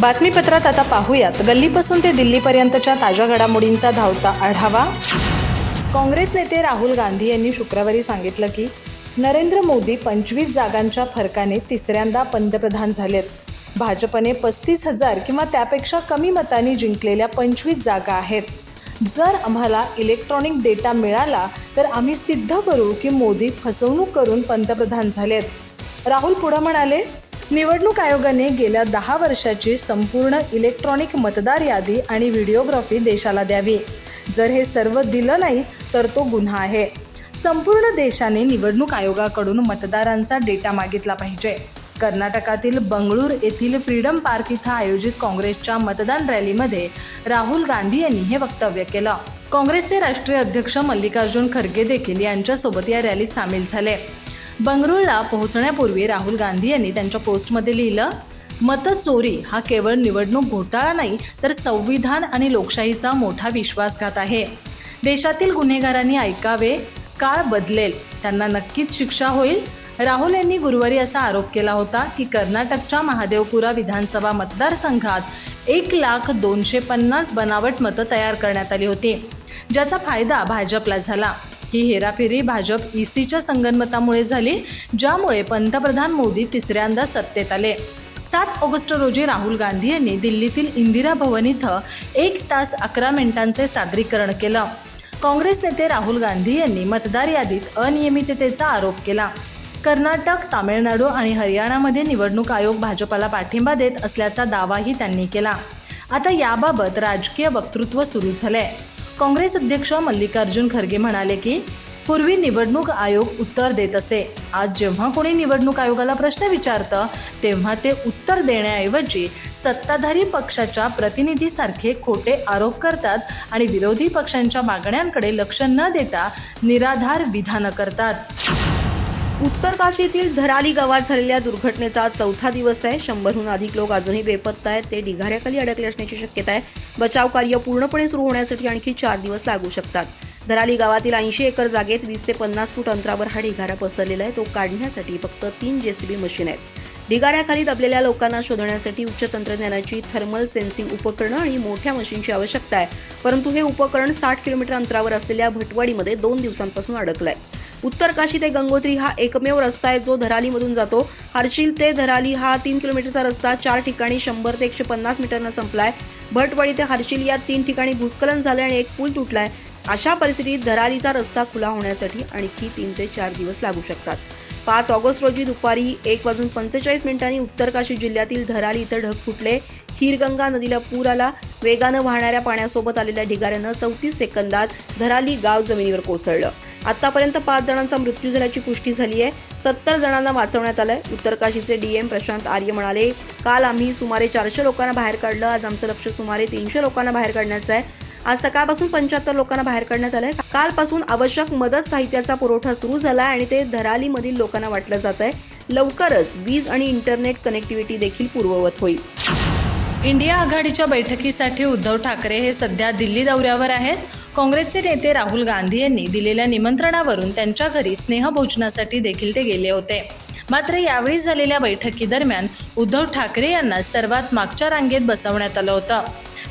बातमीपत्रात आता पाहूयात. गल्लीपासून ते दिल्लीपर्यंतच्या ताज्या घडामोडींचा धावता आढावा. काँग्रेस नेते राहुल गांधी यांनी शुक्रवारी सांगितलं की नरेंद्र मोदी पंचवीस जागांच्या फरकाने तिसऱ्यांदा पंतप्रधान झालेत. भाजपने पस्तीस हजार किंवा त्यापेक्षा कमी मतांनी जिंकलेल्या पंचवीस जागा आहेत. जर आम्हाला इलेक्ट्रॉनिक डेटा मिळाला तर आम्ही सिद्ध करू की मोदी फसवणूक करून पंतप्रधान झालेत. राहुल पुढं म्हणाले निवडणूक आयोगाने गेल्या दहा वर्षाची संपूर्ण इलेक्ट्रॉनिक मतदार यादी आणि व्हिडिओग्राफी देशाला द्यावी. जर हे सर्व दिलं नाही तर तो गुन्हा आहे. संपूर्ण देशाने निवडणूक आयोगाकडून मतदारांचा डेटा मागितला पाहिजे. कर्नाटकातील बंगळूर येथील फ्रीडम पार्क इथं आयोजित काँग्रेसच्या मतदान रॅलीमध्ये राहुल गांधी यांनी हे वक्तव्य केलं. काँग्रेसचे राष्ट्रीय अध्यक्ष मल्लिकार्जुन खरगे देखील यांच्यासोबत या रॅलीत सामील झाले. बंगळुरूला पोहोचण्यापूर्वी राहुल गांधी यांनी त्यांच्या पोस्टमध्ये लिहिलं मतचोरी हा केवळ निवडणूक घोटाळा नाही तर संविधान आणि लोकशाहीचा मोठा विश्वासघात आहे. देशातील गुन्हेगारांनी ऐकावे काळ बदलेल त्यांना नक्कीच शिक्षा होईल. राहुल यांनी गुरुवारी असा आरोप केला होता की कर्नाटकच्या महादेवपुरा विधानसभा मतदारसंघात एक लाख दोनशे पन्नास बनावट मतं तयार करण्यात आली होती ज्याचा फायदा भाजपला झाला. ही हेराफेरी भाजप ईसीच्या संगनमतामुळे झाली ज्यामुळे पंतप्रधान मोदी तिसऱ्यांदा सत्तेत आले. सात ऑगस्ट रोजी राहुल गांधी यांनी दिल्लीतील इंदिरा भवन इथं एक तास अकरा मिनिटांचे सादरीकरण केलं. काँग्रेस नेते राहुल गांधी यांनी मतदार यादीत अनियमिततेचा आरोप केला. कर्नाटक तामिळनाडू आणि हरियाणामध्ये निवडणूक आयोग भाजपाला पाठिंबा देत असल्याचा दावाही त्यांनी केला. आता याबाबत राजकीय वक्तृत्व सुरू झालंय. काँग्रेस अध्यक्ष मल्लिकार्जुन खरगे म्हणाले की पूर्वी निवडणूक आयोग उत्तर देत असे. आज जेव्हा कोणी निवडणूक आयोगाला प्रश्न विचारतं तेव्हा ते उत्तर देण्याऐवजी सत्ताधारी पक्षाच्या प्रतिनिधीसारखे खोटे आरोप करतात आणि विरोधी पक्षांच्या मागण्यांकडे लक्ष न देता निराधार विधानं करतात. उत्तर काशीतील धराली गावात झालेल्या दुर्घटनेचा चौथा दिवस आहे. शंभरहून अधिक लोक अजूनही बेपत्ता आहेत. ते ढिगाऱ्याखाली अडकले असण्याची शक्यता आहे. बचाव कार्य पूर्णपणे सुरू होण्यासाठी आणखी चार दिवस लागू शकतात. धराली गावातील ऐंशी एकर जागेत वीस ते पन्नास फूट अंतरावर हा ढिगारा पसरलेला आहे. तो काढण्यासाठी फक्त तीन जेसीबी मशीन आहेत. ढिगाऱ्याखाली दबलेल्या लोकांना शोधण्यासाठी उच्च तंत्रज्ञानाची थर्मल सेन्सिंग उपकरणं आणि मोठ्या मशीनची आवश्यकता आहे. परंतु हे उपकरण साठ किलोमीटर अंतरावर असलेल्या भटवाडीमध्ये दोन दिवसांपासून अडकलं आहे उत्तरकाशी ते गंगोत्री हा एकमेव रस्ता आहे जो धरालीमधून जातो. हर्शिल ते धराली हा तीन किलोमीटरचा रस्ता चार ठिकाणी शंभर ते एकशे पन्नास मीटरनं संपलाय. भटवाडी ते हर्षिल या तीन ठिकाणी भूस्खलन झालंय आणि एक पूल तुटलाय. अशा परिस्थितीत धरालीचा रस्ता खुला होण्यासाठी आणखी तीन ते चार दिवस लागू शकतात. पाच ऑगस्ट रोजी दुपारी एक वाजून पंचेचाळीस मिनिटांनी उत्तरकाशी जिल्ह्यातील धराली इथं ढग फुटले. खीरगंगा नदीला पूर आला. वेगानं वाहणाऱ्या पाण्यासोबत आलेल्या ढिगाऱ्यानं चौतीस सेकंदात धराली गाव जमिनीवर कोसळलं. आतापर्यंत पाच जणांचा मृत्यू झाल्याची पुष्टी झाली आहे. सत्तर जणांना वाचवण्यात आलंय. उत्तरकाशीचे डीएम प्रशांत आर्य म्हणाले काल आम्ही सुमारे चारशे लोकांना बाहेर काढलं. आज आमचं लक्ष सुमारे तीनशे लोकांना बाहेर काढण्याचं आहे. आज सकाळपासून पंच्याहत्तर लोकांना बाहेर काढण्यात आलंय. कालपासून आवश्यक मदत साहित्याचा पुरवठा सुरू झाला आणि ते धरालीमधील लोकांना वाटलं जात आहे लवकरच वीज आणि इंटरनेट कनेक्टिव्हिटी देखील पूर्ववत होईल. इंडिया आघाडीच्या बैठकीसाठी उद्धव ठाकरे हे सध्या दिल्ली दौऱ्यावर आहेत. काँग्रेसचे नेते राहुल गांधी यांनी दिलेल्या निमंत्रणावरून त्यांच्या घरी स्नेहभोजनासाठी देखील ते गेले होते. मात्र यावेळी झालेल्या बैठकीदरम्यान उद्धव ठाकरे यांना सर्वात मागच्या रांगेत बसवण्यात आलं होतं.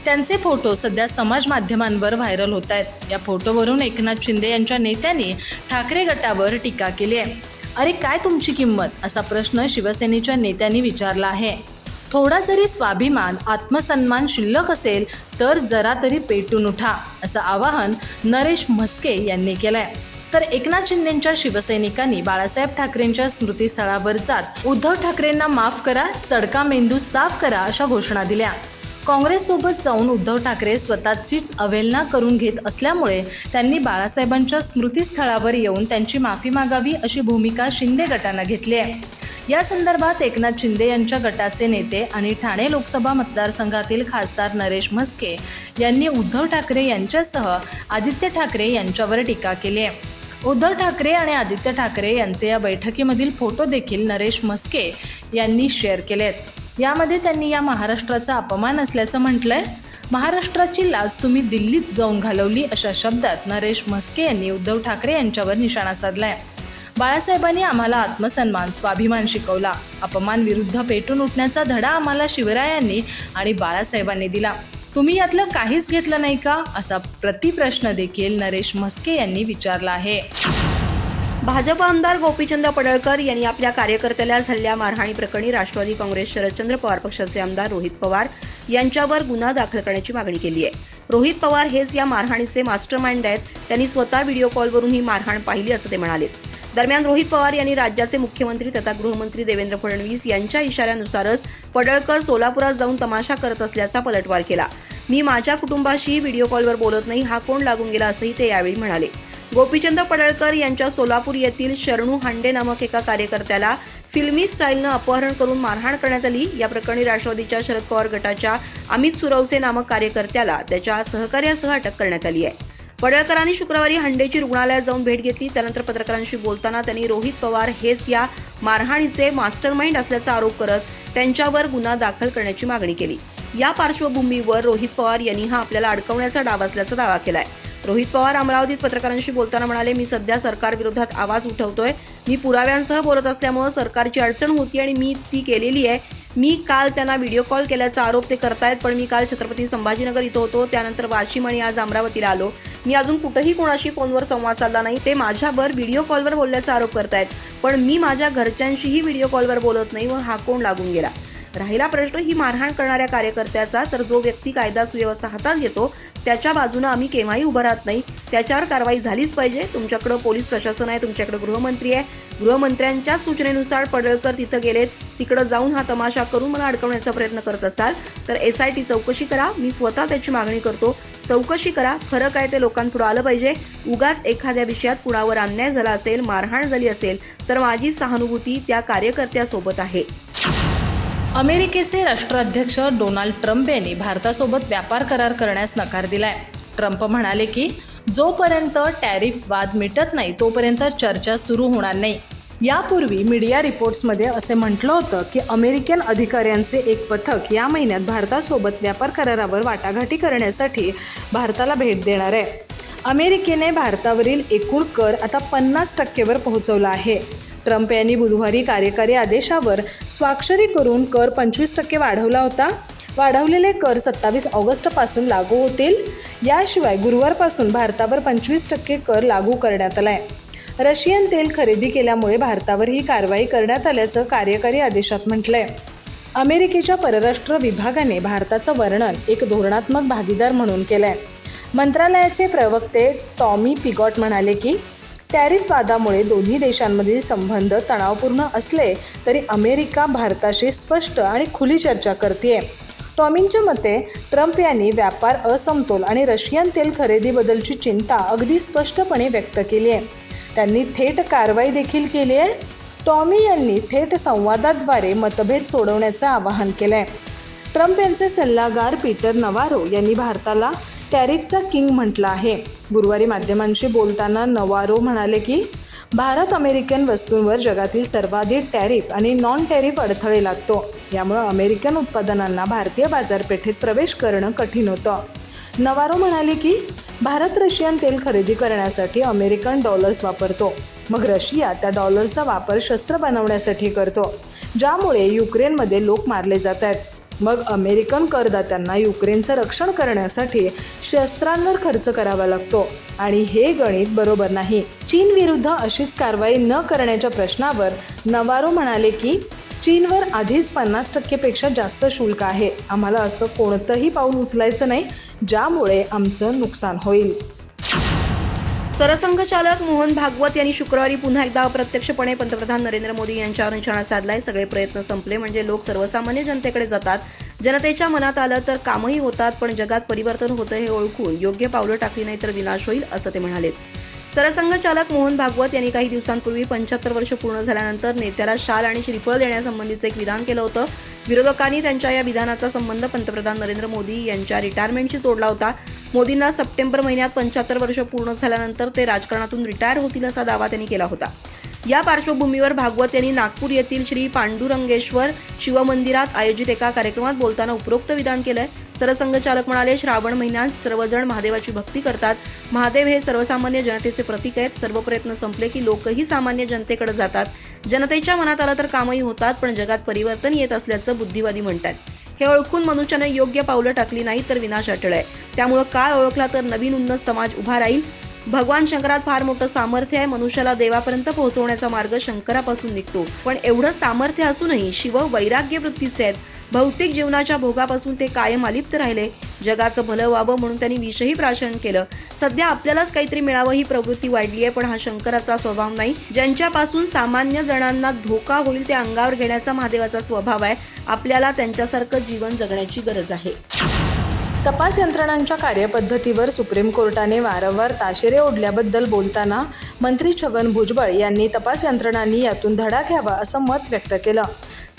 त्यांचे फोटो सध्या समाज माध्यमांवर व्हायरल होत आहेत. या फोटोवरून एकनाथ शिंदे यांच्या नेत्यांनी ठाकरे गटावर टीका केली आहे. अरे काय तुमची किंमत? असा प्रश्न शिवसेनेच्या नेत्यांनी विचारला आहे. थोडा जरी स्वाभिमान आत्मसन्मान शिल्लक असेल तर जरा तरी पेटून उठा असं आवाहन नरेश म्हस्के यांनी केलंय. तर एकनाथ शिंदेच्या शिवसैनिकांनी बाळासाहेब ठाकरेंच्या स्मृतीस्थळावर जात उद्धव ठाकरेंना माफ करा सडका मेंदू साफ करा अशा घोषणा दिल्या. काँग्रेससोबत जाऊन उद्धव ठाकरे स्वतःचीच अवहेलना करून घेत असल्यामुळे त्यांनी बाळासाहेबांच्या स्मृतीस्थळावर येऊन त्यांची माफी मागावी अशी भूमिका शिंदे गटानं घेतली आहे. या संदर्भात एकनाथ शिंदे यांच्या गटाचे नेते आणि ठाणे लोकसभा मतदारसंघातील खासदार नरेश म्हस्के यांनी उद्धव ठाकरे यांच्यासह आदित्य ठाकरे यांच्यावर टीका केली आहे. उद्धव ठाकरे आणि आदित्य ठाकरे यांचे या बैठकीमधील फोटो देखील नरेश म्हस्के यांनी शेअर केले आहेत यामध्ये त्यांनी या महाराष्ट्राचा अपमान असल्याचं म्हटलंय. महाराष्ट्राची लाज तुम्ही दिल्लीत जाऊन घालवली अशा शब्दात नरेश म्हस्के यांनी उद्धव ठाकरे यांच्यावर निशाणा साधलाय. बाळासाहेबांनी आम्हाला आत्मसन्मान स्वाभिमान शिकवला. अपमान विरुद्ध पेटून उठण्याचा धडा आम्हाला शिवरायांनी आणि बाळासाहेबांनी दिला. तुम्ही यातलं काहीच घेतलं नाही का? असा प्रतिप्रश्न देखील नरेश म्हस्के यांनी विचारला आहे. भाजप आमदार गोपीचंद पडळकर यांनी आपल्या कार्यकर्त्याला झालेल्या मारहाणी प्रकरणी राष्ट्रवादी काँग्रेस शरदचंद्र पवार पक्षाचे आमदार रोहित पवार यांच्यावर गुन्हा दाखल करण्याची मागणी केली आहे. रोहित पवार हेच या मारहाणीचे मास्टर माइंड आहेत. त्यांनी स्वतः व्हिडिओ कॉलवरून ही मारहाण पाहिली असं ते म्हणाले. दरम्यान रोहित पवार यांनी राज्याचे मुख्यमंत्री तथा गृहमंत्री देवेंद्र फडणवीस यांच्या इशाऱ्यानुसारच पडळकर सोलापुरात जाऊन तमाशा करत असल्याचा पलटवार केला. मी माझ्या कुटुंबाशी व्हिडिओ कॉलवर बोलत नाही हा कोण लागून गेला असंही ते यावेळी म्हणाले. गोपीचंद पडळकर यांच्या सोलापूर येथील शरणू हांडे नामक एका कार्यकर्त्याला फिल्मी स्टाईलनं अपहरण करून मारहाण करण्यात आली. या प्रकरणी राष्ट्रवादीच्या शरद पवार गटाच्या अमित सुरवसे नामक कार्यकर्त्याला त्याच्या सहकार्यासह अटक करण्यात आली आहे. वडळकरांनी शुक्रवारी हंडेची रुग्णालयात जाऊन भेट घेतली. त्यानंतर पत्रकारांशी बोलताना त्यांनी रोहित पवार हेच या मारहाणीचे मास्टरमाइंड असल्याचा आरोप करत त्यांच्यावर गुन्हा दाखल करण्याची मागणी केली. या पार्श्वभूमीवर रोहित पवार यांनी हा आपल्याला अडकवण्याचा डाव असल्याचा दावा केलाय. रोहित पवार अमरावतीत पत्रकारांशी बोलताना म्हणाले मी सध्या सरकारविरोधात आवाज उठवतोय. मी पुराव्यांसह बोलत असल्यामुळे सरकारची अडचण होती आणि मी ती केलेली आहे. मी काल त्यांना व्हिडिओ कॉल केल्याचा आरोप ते करतायत पण मी काल छत्रपती संभाजीनगर इथं होतो त्यानंतर वाशिम आणि आज अमरावतीला आलो. मी अजून कुठंही कोणाशी फोनवर संवाद साधला नाही ते माझ्यावर व्हिडिओ कॉलवर बोलल्याचा आरोप करतायत. पण मी माझ्या घरच्यांशीही व्हिडिओ कॉलवर बोलत नाही व हा कोण लागून गेला? राहिला प्रश्न ही मारहाण करणाऱ्या कार्यकर्त्याचा तर जो व्यक्ती कायदा सुव्यवस्था हातात घेतो त्याच्या बाजूनं आम्ही केव्हाही उभं राहत नाही. त्याच्यावर कारवाई झालीच पाहिजे. तुमच्याकडं पोलीस प्रशासन आहे तुमच्याकडे गृहमंत्री आहे. गृहमंत्र्यांच्या सूचनेनुसार पडळकर तिथं गेलेत. तिकडं जाऊन हा तमाशा करून मला अडकवण्याचा प्रयत्न करत असाल तर एस आय टी चौकशी करा. मी स्वतः त्याची मागणी करतो. चौकशी करा. खरं काय ते लोकांपुढे आलं पाहिजे. उगाच एखाद्या विषयात कुणावर अन्याय झाला असेल मारहाण झाली असेल तर माझी सहानुभूती त्या कार्यकर्त्यासोबत आहे. अमेरिकेचे राष्ट्राध्यक्ष डोनाल्ड ट्रम्प यांनी भारतासोबत व्यापार करार करण्यास नकार दिलाय. ट्रम्प म्हणाले की जोपर्यंत टॅरिफ वाद मिटत नाही तोपर्यंत चर्चा सुरू होणार नाही. यापूर्वी मीडिया रिपोर्ट्समध्ये असे म्हटलं होतं की अमेरिकन अधिकाऱ्यांचे एक पथक या महिन्यात भारतासोबत व्यापार करारावर वाटाघाटी करण्यासाठी भारताला भेट देणार आहे. अमेरिकेने भारतावरील एकूण कर आता पन्नास टक्केवर पोहोचवला आहे. ट्रम्प यांनी बुधवारी कार्यकारी आदेशावर स्वाक्षरी करून कर पंचवीस टक्के वाढवला होता. वाढवलेले कर सत्तावीस ऑगस्टपासून लागू होतील. याशिवाय गुरुवारपासून भारतावर पंचवीस टक्के कर लागू करण्यात आलाय. रशियन तेल खरेदी केल्यामुळे भारतावर ही कारवाई करण्यात आल्याचं कार्यकारी आदेशात म्हटलंय. अमेरिकेच्या परराष्ट्र विभागाने भारताचं वर्णन एक धोरणात्मक भागीदार म्हणून केलंय. मंत्रालयाचे प्रवक्ते टॉमी पिगॉट म्हणाले की टॅरिफ वादामुळे दोन्ही देशांमधील संबंध तणावपूर्ण असले तरी अमेरिका भारताशी स्पष्ट आणि खुली चर्चा करते टॉमींच्या मते ट्रम्प यांनी व्यापार असमतोल आणि रशियन तेल खरेदीबद्दलची चिंता अगदी स्पष्टपणे व्यक्त केली आहे त्यांनी थेट कारवाई देखील केली आहे टॉमी यांनी थेट संवादाद्वारे मतभेद सोडवण्याचं आवाहन केलं आहे ट्रम्प यांचे सल्लागार पीटर नवारो यांनी भारताला टॅरिफचा किंग म्हटलं आहे. गुरुवारी माध्यमांशी बोलताना नवारो म्हणाले की भारत अमेरिकन वस्तूंवर जगातील सर्वाधिक टॅरिफ आणि नॉन टॅरिफ अडथळे लागतो. यामुळं अमेरिकन उत्पादनांना भारतीय बाजारपेठेत प्रवेश करणं कठीण होतं. नवारो म्हणाले की भारत रशियन तेल खरेदी करण्यासाठी अमेरिकन डॉलर्स वापरतो. मग रशिया त्या डॉलरचा वापर शस्त्र बनवण्यासाठी करतो ज्यामुळे युक्रेनमध्ये लोक मारले जात आहेत. मग अमेरिकन करदात्यांना युक्रेनचं रक्षण करण्यासाठी शस्त्रांवर खर्च करावा लागतो. आणि हे गणित बरोबर नाही. चीन विरुद्ध अशीच कारवाई न करण्याच्या प्रश्नावर नवारो म्हणाले की चीनवर आधीच पन्नास टक्केपेक्षा जास्त शुल्क आहे. आम्हाला असं कोणतंही पाऊल उचलायचं नाही ज्यामुळे आमचं नुकसान होईल. सरसंघचालक मोहन भागवत यांनी शुक्रवारी पुन्हा एकदा अप्रत्यक्षपणे पंतप्रधान नरेंद्र मोदी यांच्यावर निशाणा साधलाय. सगळे प्रयत्न संपले. म्हणजे लोक सर्वसामान्य जनतेकडे जातात. जनतेच्या मनात आलं तर कामही होतात पण जगात परिवर्तन होतं हे ओळखून योग्य पावलं टाकली नाही तर विनाश होईल असं ते म्हणाले. सरसंघचालक मोहन भागवत यांनी काही दिवसांपूर्वी पंच्याहत्तर वर्ष पूर्ण झाल्यानंतर नेत्याला शाल आणि श्रीफळ देण्यासंबंधीचं एक विधान केलं होतं. विरोधकांनी त्यांच्या या विधानाचा संबंध पंतप्रधान नरेंद्र मोदी यांच्या रिटायरमेंटशी जोडला होता. मोदींना सप्टेंबर महिन्यात पंच्याहत्तर वर्ष पूर्ण झाल्यानंतर ते राजकारणातून रिटायर होतील असा दावा त्यांनी केला होता. या पार्श्वभूमीवर भागवत यांनी नागपूर येथील श्री पांडुरंगेश्वर शिवमंदिरात आयोजित एका कार्यक्रमात बोलताना उपरोक्त विधान केलंय. सरसंघचालक म्हणाले श्रावण महिन्यात सर्वजण महादेवाची भक्ती करतात. महादेव हे सर्वसामान्य जनतेचे प्रतीक आहेत. सर्व प्रयत्न संपले की लोकही सामान्य जनतेकडे जातात. जनतेच्या मनात आलं तर कामही होतात पण जगात परिवर्तन येत असल्याचं बुद्धिवादी म्हणतात हे ओळखून मनुष्याने योग्य पावलं टाकली नाही तर विनाश अटळ आहे. त्यामुळं काळ ओळखला तर नवीन उन्नत समाज उभा राहील. भगवान शंकरात फार मोठं सामर्थ्य आहे मनुष्याला देवापर्यंत पोहोचवण्याचा मार्ग शंकरापासून निघतो. पण एवढं सामर्थ्य असूनही शिव वैराग्य वृत्तीचे आहेत. भौतिक जीवनाच्या भोगापासून ते कायम अलिप्त राहिले. जगाचं भलं व्हावं म्हणून त्यांनी विषही प्राशन केलं. सध्या आपल्यालाच काहीतरी मिळावं ही प्रवृत्ती वाढली आहे पण हा शंकराचा स्वभाव नाही. ज्यांच्यापासून सामान्य जणांना धोका होईल ते अंगावर घेण्याचा महादेवाचा स्वभाव आहे. आपल्याला त्यांच्यासारखं जीवन जगण्याची गरज आहे. तपास यंत्रणांच्या कार्यपद्धतीवर सुप्रीम कोर्टाने वारंवार ताशेरे ओढल्याबद्दल बोलताना मंत्री छगन भुजबळ यांनी तपास यंत्रणांनी यातून धडा घ्यावा असं मत व्यक्त केलं.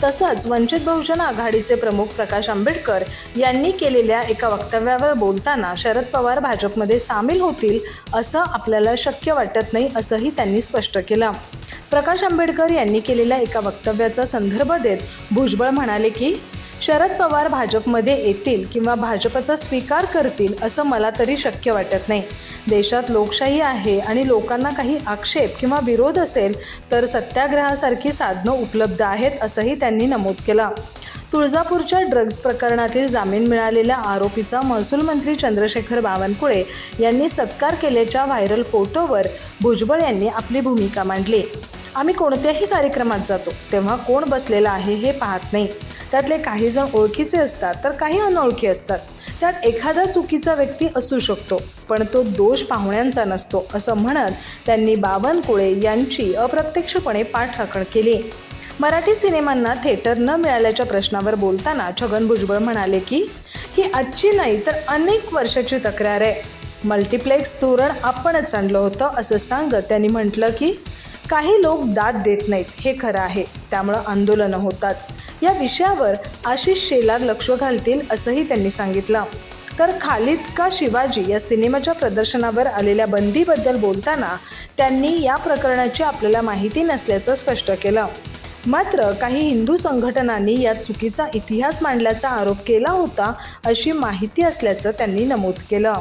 तसंच वंचित बहुजन आघाडीचे प्रमुख प्रकाश आंबेडकर यांनी केलेल्या एका वक्तव्यावर बोलताना शरद पवार भाजपमध्ये सामील होतील असं आपल्याला शक्य वाटत नाही असंही त्यांनी स्पष्ट केलं. प्रकाश आंबेडकर यांनी केलेल्या एका वक्तव्याचा संदर्भ देत भुजबळ म्हणाले की शरद पवार भाजपमध्ये येतील किंवा भाजपचा स्वीकार करतील असं मला तरी शक्य वाटत नाही. देशात लोकशाही आहे आणि लोकांना काही आक्षेप किंवा विरोध असेल तर सत्याग्रहासारखी साधनं उपलब्ध आहेत असंही त्यांनी नमूद केलं. तुळजापूरच्या ड्रग्ज प्रकरणातील जामीन मिळालेल्या आरोपीचा महसूल मंत्री चंद्रशेखर बावनकुळे यांनी सत्कार केल्याच्या व्हायरल फोटोवर भुजबळ यांनी आपली भूमिका मांडली. आम्ही कोणत्याही कार्यक्रमात जातो तेव्हा कोण बसलेला आहे हे पाहत नाही. त्यातले काही जण ओळखीचे असतात तर काही अनोळखी असतात. त्यात एखादा चुकीचा व्यक्ती असू शकतो पण तो दोष पाहुण्यांचा नसतो असं म्हणत त्यांनी बावनकुळे यांची अप्रत्यक्षपणे पाठराखण केली. मराठी सिनेमांना थिएटर न मिळाल्याच्या प्रश्नावर बोलताना छगन भुजबळ म्हणाले की ही आजची नाही तर अनेक वर्षाची तक्रार आहे. मल्टिप्लेक्स धोरण आपणच आणलं होतं असं सांगत त्यांनी म्हटलं की काही लोक दाद देत नाहीत हे खरं आहे. त्यामुळं आंदोलनं होतात. या विषयावर आशिष शेलार लक्ष घालतील असंही त्यांनी सांगितलं. तर खालिद का शिवाजी या सिनेमाच्या प्रदर्शनावर आलेल्या बंदीबद्दल बोलताना त्यांनी या प्रकरणाची आपल्याला माहिती नसल्याचं स्पष्ट केलं. मात्र काही हिंदू संघटनांनी यात चुकीचा इतिहास मांडल्याचा आरोप केला होता अशी माहिती असल्याचं त्यांनी नमूद केलं.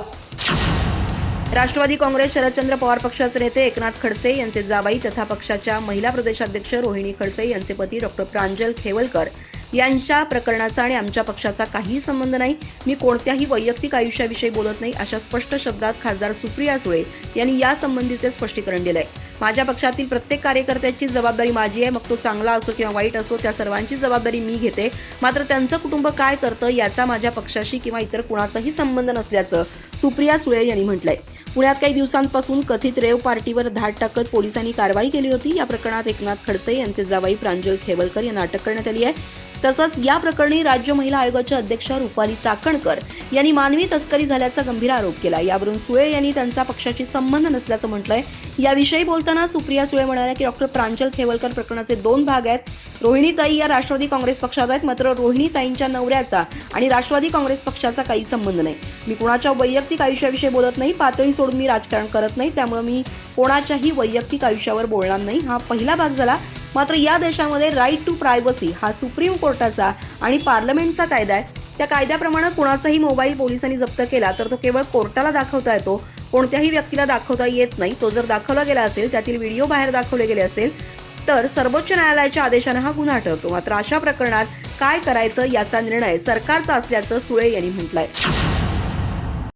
राष्ट्रवादी काँग्रेस शरदचंद्र पवार पक्षाचे नेते एकनाथ खडसे यांचे जावाई तथा पक्षाच्या महिला प्रदेशाध्यक्ष रोहिणी खडसे यांचे पती डॉक्टर प्रांजल खेवलकर यांच्या प्रकरणाचा आणि आमच्या पक्षाचा काहीही संबंध नाही. मी कोणत्याही वैयक्तिक आयुष्याविषयी बोलत नाही अशा स्पष्ट शब्दात खासदार सुप्रिया सुळे यांनी यासंबंधीचे स्पष्टीकरण दिलंय. माझ्या पक्षातील प्रत्येक कार्यकर्त्याची जबाबदारी माझी आहे मग तो चांगला असो किंवा वाईट असो त्या सर्वांची जबाबदारी मी घेते. मात्र त्यांचं कुटुंब काय करतं याचा माझ्या पक्षाशी किंवा इतर कुणाचाही संबंध नसल्याचं सुप्रिया सुळे यांनी म्हटलंय. पुण्यात काही दिवसांपासून कथित रेव पार्टीवर धाड टाकत पोलिसांनी कारवाई केली होती. या प्रकरणात एकनाथ खडसे यांचे जावाई प्रांजल खेवलकर यांना अटक करण्यात आली आहे. तसंच या प्रकरणी राज्य महिला आयोगाच्या अध्यक्षा रुपाली चाकणकर यांनी मानवी तस्करी झाल्याचा गंभीर आरोप केला. यावरून सुळे यांनी त्यांचा पक्षाशी संबंध नसल्याचं म्हटलंय. याविषयी बोलताना सुप्रिया सुळे म्हणाल्या की डॉक्टर प्रांजल खेवलकर प्रकरणाचे दोन भाग आहेत. रोहिणीताई या राष्ट्रवादी काँग्रेस पक्षात आहेत मात्र रोहिणीताईंच्या नवऱ्याचा आणि राष्ट्रवादी काँग्रेस पक्षाचा काही संबंध नाही. मी कुणाच्या वैयक्तिक आयुष्याविषयी बोलत नाही पातळी सोडून मी राजकारण करत नाही त्यामुळे मी कोणाच्याही वैयक्तिक आयुष्यावर बोलणार नाही. हा पहिला भाग झाला. मात्र या देशामध्ये राईट टू प्रायव्हसी हा सुप्रीम कोर्टाचा आणि पार्लमेंटचा कायदा आहे. त्या कायद्याप्रमाणे कुणाचाही मोबाईल पोलिसांनी जप्त केला तर तो केवळ कोर्टाला दाखवता येतो. कोणत्याही व्यक्तीला दाखवता येत नाही. तो जर दाखवला गेला असेल त्यातील व्हिडिओ बाहेर दाखवले गेले असेल तर सर्वोच्च न्यायालयाच्या आदेशानं हा गुन्हा ठरतो मात्र अशा प्रकरणात काय करायचं याचा निर्णय सरकारचा असल्याचं सुळे यांनी म्हटलंय.